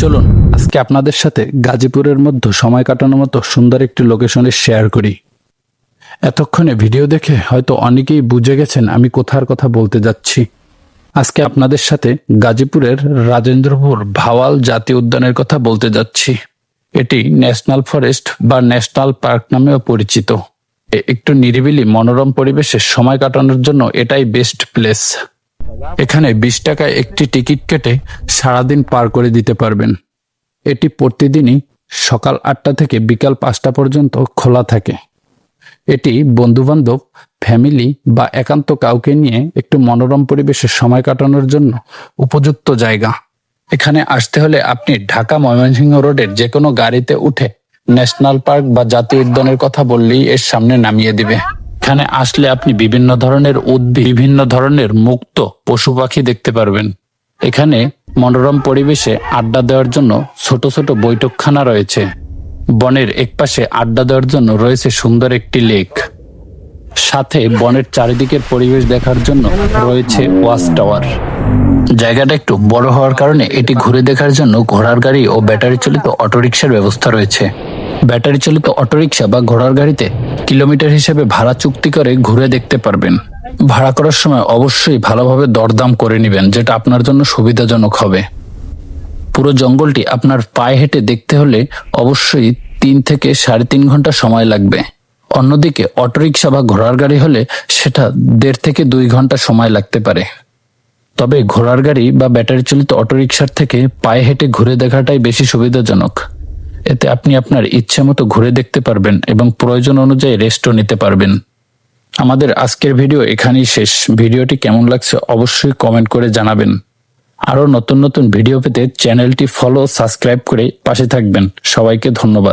চলুন, আজকে আপনাদের সাথে গাজীপুরের মধ্যে সময় কাটানোর মতো সুন্দর একটি লোকেশনে শেয়ার করি। এতক্ষণে ভিডিও দেখে হয়তো অনেকেই বুঝে গেছেন আমি কোথার কথা বলতে যাচ্ছি। আজকে আপনাদের সাথে গাজীপুরের রাজেন্দ্রপুর ভাওয়াল জাতীয় উদ্যানের কথা বলতে যাচ্ছি। এটি ন্যাশনাল ফরেস্ট বা ন্যাশনাল পার্ক নামেও পরিচিত। একটু নিরিবিলি, মনোরম পরিবেশে সময় কাটানোর জন্য এটাই বেস্ট প্লেস এখানে বিশ টাকায় একটি টিকিট কেটে সারাদিন পার করে দিতে পারবেন। এটি প্রতিদিনই সকাল আটটা থেকে বিকাল পাঁচটা পর্যন্ত খোলা থাকে। এটি বন্ধুবান্ধব, ফ্যামিলি বা একান্ত কাউকে নিয়ে একটু মনোরম পরিবেশে সময় কাটানোর জন্য উপযুক্ত জায়গা। এখানে আসতে হলে আপনি ঢাকা ময়মনসিংহ রোডের যে কোনো গাড়িতে উঠে ন্যাশনাল পার্ক বা জাতীয় উদ্যানের কথা বললেই এর সামনে নামিয়ে দিবে। এখানে আসলে আপনি বিভিন্ন ধরনের উদ্ভিদ, বিভিন্ন ধরনের মুক্ত পশু পাখি দেখতে পারবেন। এখানে মনোরম পরিবেশে আড্ডা দেওয়ার জন্য ছোট ছোট বৈঠকখানা রয়েছে। বনের একপাশে আড্ডা দেওয়ার জন্য রয়েছে সুন্দর একটি লেক। সাথে বনের চারিদিকের পরিবেশ দেখার জন্য রয়েছে ওয়াচ টাওয়ার। জায়গাটা একটু বড় হওয়ার কারণে এটি ঘুরে দেখার জন্য ঘোড়ার গাড়ি ও ব্যাটারি চালিত অটোরিকশার ব্যবস্থা রয়েছে। ব্যাটারি চালিত অটোরিকশা বা ঘোড়ার গাড়িতে কিলোমিটার হিসেবে ভাড়া চুক্তি করে ঘুরে দেখতে পারবেন। ভাড়া করার সময় অবশ্যই ভালোভাবে দরদাম করে নেবেন, যেটা আপনার জন্য সুবিধাজনক হবে। পুরো জঙ্গলটি আপনার পায়ে হেঁটে দেখতে হলে অবশ্যই তিন থেকে সাড়ে তিন ঘণ্টা সময় লাগবে। অন্যদিকে অটোরিকশা বা ঘোড়ার গাড়ি হলে সেটা দেড় থেকে দুই ঘণ্টা সময় লাগতে পারে। তবে ঘোড়ার গাড়ি বা ব্যাটারি চালিত অটোরিকশার থেকে পায়ে হেঁটে ঘুরে দেখাটাই বেশি সুবিধাজনক। এতে আপনি আপনার ইচ্ছে মতো ঘুরে দেখতে পারবেন এবং প্রয়োজন অনুযায়ী রেস্টও নিতে পারবেন। আমাদের আজকের ভিডিও এখানেই শেষ। ভিডিওটি কেমন লাগছে অবশ্যই কমেন্ট করে জানাবেন। আরও নতুন নতুন ভিডিও পেতে চ্যানেলটি ফলো সাবস্ক্রাইব করে পাশে থাকবেন। সবাইকে ধন্যবাদ।